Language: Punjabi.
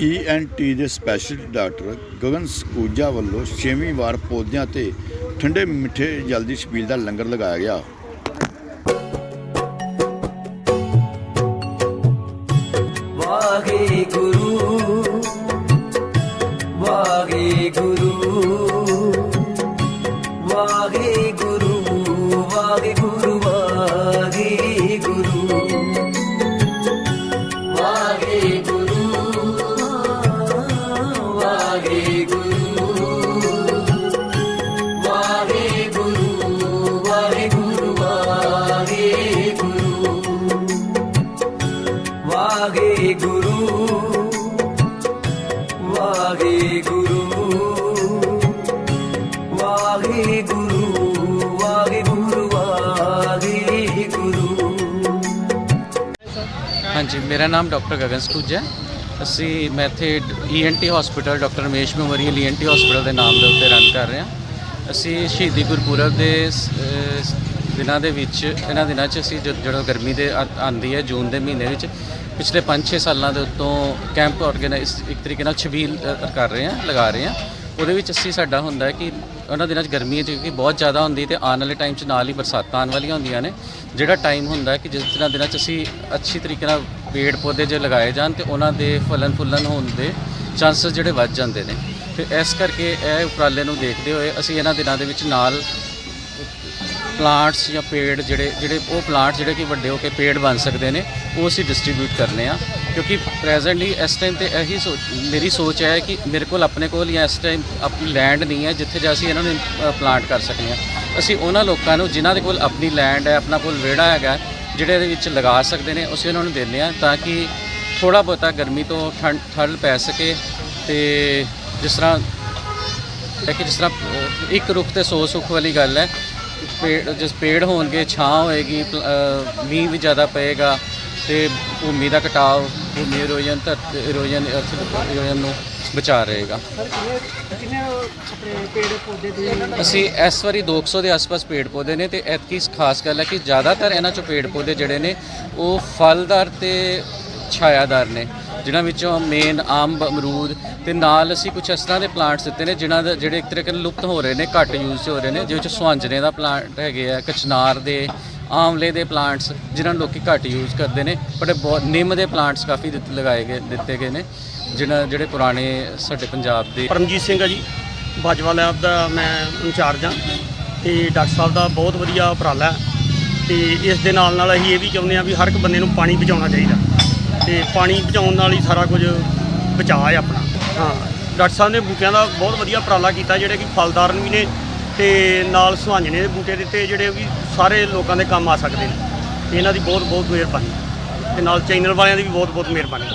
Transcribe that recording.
ਈਐਨਟੀ ਦੇ ਸਪੈਸ਼ਲਿਸਟ ਡਾਕਟਰ ਗਗਨ ਸਕੂਜਾ ਵੱਲੋਂ ਛੇਵੀਂ ਵਾਰ ਪੌਦਿਆਂ ਤੇ ਠੰਡੇ ਮਿੱਠੇ ਜਲ ਦੀ ਛਬੀਲ ਦਾ ਲੰਗਰ ਲਗਾਇਆ ਗਿਆ। ਵਾਹਿਗੁਰੂ ਹਾਂਜੀ, ਮੇਰਾ ਨਾਮ ਡਾਕਟਰ ਗਗਨ ਸਕੂਜਾ ਹੈ। ਅਸੀਂ ਮੈਂ ਇੱਥੇ ENT hospital doctor Ramesh memorial ENT hospital ਦੇ ਨਾਮ ਦੇ ਉੱਤੇ ਰਨ ਕਰ ਰਹੇ ਹਾਂ। ਅਸੀਂ ਸ਼ਹੀਦੀ ਗੁਰਪੁਰਬ ਦੇ ਦਿਨਾਂ ਦੇ ਵਿੱਚ ਇਹਨਾਂ ਦਿਨਾਂ 'ਚ ਅਸੀਂ ਜਦ- ਜਦੋਂ ਗਰਮੀ ਦੇ ਆ- ਆਉਂਦੀ ਹੈ ਜੂਨ ਦੇ ਮਹੀਨੇ ਵਿੱਚ ਪਿਛਲੇ 5-6 ਸਾਲਾਂ ਦੇ ਉੱਤੋਂ ਕੈਂਪ ਆਰਗੇਨਾਈਜ਼ ਇੱਕ ਤਰੀਕੇ ਨਾਲ ਛਬੀਲ ਅ, ਕਰ ਰਹੇ ਹਾਂ ਲਗਾ ਰਹੇ ਹਾਂ। ਉਹਦੇ ਵਿੱਚ ਅਸੀਂ ਸਾਡਾ ਹੁੰਦਾ ਹੈ ਕਿ ਉਹਨਾਂ ਦਿਨਾਂ 'ਚ ਗਰਮੀ ਕਿਉਂਕਿ ਬਹੁਤ ਜ਼ਿਆਦਾ ਹੁੰਦੀ ਤੇ ਆਉਣ ਵਾਲੇ ਟਾਈਮ 'ਚ ਨਾਲ ਹੀ ਬਰਸਾਤਾਂ ਆਉਣ ਵਾਲੀਆਂ ਹੁੰਦੀਆਂ ਨੇ। ਜਿਹੜਾ ਟਾਈਮ ਹੁੰਦਾ ਹੈ ਕਿ ਜਿਸ ਦਿਨਾਂ ਦਿਨਾਂ 'ਚ ਅਸੀਂ ਅੱਛੀ ਤਰੀਕੇ ਨਾਲ ਪੇੜ ਪੌਦੇ ਜੇ ਲਗਾਏ ਜਾਣ ਤੇ ਉਹਨਾਂ ਦੇ ਫਲਨ ਫੁੱਲਣ ਹੋਣ ਦੇ ਚਾਂਸਸ ਜਿਹੜੇ ਵੱਧ ਜਾਂਦੇ ਨੇ। ਤੇ ਇਸ ਕਰਕੇ ਇਹ ਉਪਰਾਲੇ ਨੂੰ ਦੇਖਦੇ ਹੋਏ ਅਸੀਂ ਇਹਨਾਂ ਦਿਨਾਂ ਦੇ ਵਿੱਚ ਨਾਲ ਪਲਾਂਟਸ ਜਾਂ ਪੇੜ ਜਿਹੜੇ ਜਿਹੜੇ ਉਹ ਪਲਾਂਟ ਜਿਹੜੇ ਕਿ ਵੱਡੇ ਹੋ ਕੇ ਪੇੜ ਬਣ ਸਕਦੇ ਨੇ, ਉਹ ਅਸੀਂ ਡਿਸਟ੍ਰੀਬਿਊਟ ਕਰਨੇ ਆ। ਕਿਉਂਕਿ ਪ੍ਰੈਜ਼ੈਂਟਲੀ ਇਸ ਟਾਈਮ ਤੇ ਇਹੀ ਸੋਚ ਮੇਰੀ ਸੋਚ ਹੈ ਕਿ ਮੇਰੇ ਕੋਲ ਆਪਣੇ ਕੋਲ ਜਾਂ ਇਸ ਟਾਈਮ ਆਪਣੀ ਲੈਂਡ ਨਹੀਂ ਹੈ, ਜਿੱਥੇ ਜਾ ਅਸੀਂ ਇਹਨਾਂ ਨੂੰ ਪਲਾਂਟ ਕਰ ਸਕੀਏ ਅਸੀਂ ਉਹਨਾਂ ਲੋਕਾਂ ਨੂੰ ਜਿਨ੍ਹਾਂ ਦੇ ਕੋਲ ਆਪਣੀ ਲੈਂਡ ਹੈ, ਆਪਣਾ ਕੋਲ ਵਿਹੜਾ ਹੈਗਾ, ਜਿਹੜੇ ਇਹਦੇ ਵਿੱਚ ਲਗਾ ਸਕਦੇ ਨੇ, ਅਸੀਂ ਉਹਨਾਂ ਨੂੰ ਦਿੰਦੇ ਆ ਤਾਂ ਕਿ ਥੋੜਾ ਬਹੁਤਾ ਗਰਮੀ ਤੋਂ ਠੰਡ ਠੱਲ ਪੈ ਸਕੇ ਤੇ ਜਿਸ ਤਰ੍ਹਾਂ ਕਿ ਜਿਸ ਤਰ੍ਹਾਂ ਇੱਕ ਰੁੱਖ ਤੇ 100 ਸੁੱਖ ਵਾਲੀ ਗੱਲ ਹੈ ਪੇੜ, ਜਿਸ ਪੇੜ ਹੋਣਗੇ, ਛਾਂ ਹੋਏਗੀ ਮੀਂਹ ਵੀ ਜ਼ਿਆਦਾ ਪਏਗਾ ਤੇ ਭੂਮੀ ਦਾ ਕਟਾਵ ਭੂਮੀ ਇਰੋਜਨ ਧਰਤ ਇਰੋਜਨ ਅਰਥ ਇਰੋਜਨ ਨੂੰ ਬਚਾ ਰਹੇਗਾ। ਅਸੀਂ ਇਸ ਵਾਰੀ 200 ਦੇ ਆਸ-ਪਾਸ ਪੇੜ ਪੌਦੇ ਨੇ ਤੇ ਐਤਕੀ ਖਾਸ ਗੱਲ ਹੈ ਕਿ ਜ਼ਿਆਦਾਤਰ ਇਹਨਾਂ ਚੋਂ ਪੇੜ ਪੌਦੇ ਜਿਹੜੇ ਨੇ, ਉਹ ਫਲਦਾਰ ਤੇ ਛਾਇਆਦਾਰ ਨੇ। ਜਿਨ੍ਹਾਂ ਵਿੱਚੋਂ ਮੇਨ ਆਮ ਅਮਰੂਦ ਤੇ ਨਾਲ ਅਸੀਂ ਕੁਝ ਇਸ ਤਰ੍ਹਾਂ ਦੇ ਪਲਾਂਟਸ ਦਿੱਤੇ ਨੇ ਜਿਨ੍ਹਾਂ ਦੇ ਜਿਹੜੇ ਇੱਕ ਤਰੀਕੇ ਨਾਲ ਲੁਪਤ ਹੋ ਰਹੇ ਨੇ, ਘੱਟ ਯੂਜ਼ ਹੋ ਰਹੇ ਨੇ, ਜਿਹਦੇ ਵਿੱਚ ਸੁਹਾਂਜਣੇ ਦਾ ਪਲਾਂਟ ਹੈਗੇ ਆ, ਕਚਨਾਰ ਦੇ ਆਮਲੇ ਦੇ ਪਲਾਂਟਸ ਜਿਨ੍ਹਾਂ ਨੂੰ ਲੋਕੀ ਘੱਟ ਯੂਜ਼ ਕਰਦੇ ਨੇ ਬਟ ਬਹੁਤ ਨਿੰਮ ਦੇ ਪਲਾਂਟਸ ਕਾਫੀ ਦਿੱਤ- ਲਗਾਏ ਗਏ ਦਿੱਤੇ ਗਏ ਨੇ ਜਿਹਨਾਂ ਜਿਹੜੇ ਪੁਰਾਣੇ ਸਾਡੇ ਪੰਜਾਬ ਦੇ ਪਰਮਜੀਤ ਸਿੰਘ ਆ ਜੀ, ਬਾਜਵਾ ਲੈਬ ਦਾ ਮੈਂ ਇੰਚਾਰਜ ਹਾਂ ਤੇ ਡਾਕਟਰ ਸਾਹਿਬ ਦਾ ਬਹੁਤ ਵਧੀਆ ਉਪਰਾਲਾ ਹੈ ਤੇ ਇਸ ਦੇ ਨਾਲ ਨਾਲ ਅਸੀਂ ਇਹ ਵੀ ਚਾਹੁੰਦੇ ਹਾਂ ਵੀ ਹਰ ਇੱਕ ਬੰਦੇ ਨੂੰ ਪਾਣੀ ਬਚਾਉਣਾ ਚਾਹੀਦਾ। ਤੇ ਪਾਣੀ ਬਚਾਉਣ ਨਾਲ ਹੀ ਸਾਰਾ ਕੁਝ ਬਚਾਅ ਹੈ ਆਪਣਾ। ਹਾਂ, ਡਾਕਟਰ ਸਾਹਿਬ ਨੇ ਬੂਟਿਆਂ ਦਾ ਬਹੁਤ ਵਧੀਆ ਉਪਰਾਲਾ ਕੀਤਾ, ਜਿਹੜੇ ਕਿ ਫਲਦਾਰ ਵੀ ਨੇ ਤੇ ਨਾਲ ਸੁਹਾਂਜਣੇ ਦੇ ਬੂਟੇ ਦਿੱਤੇ, ਜਿਹੜੇ ਵੀ ਸਾਰੇ ਲੋਕਾਂ ਦੇ ਕੰਮ ਆ ਸਕਦੇ ਨੇ। ਤੇ ਇਹਨਾਂ ਦੀ ਬਹੁਤ ਬਹੁਤ ਮਿਹਰਬਾਨੀ। ਤੇ ਨਾਲ ਚੈਨਲ ਵਾਲਿਆਂ ਦੀ ਵੀ ਬਹੁਤ ਬਹੁਤ ਮਿਹਰਬਾਨੀ।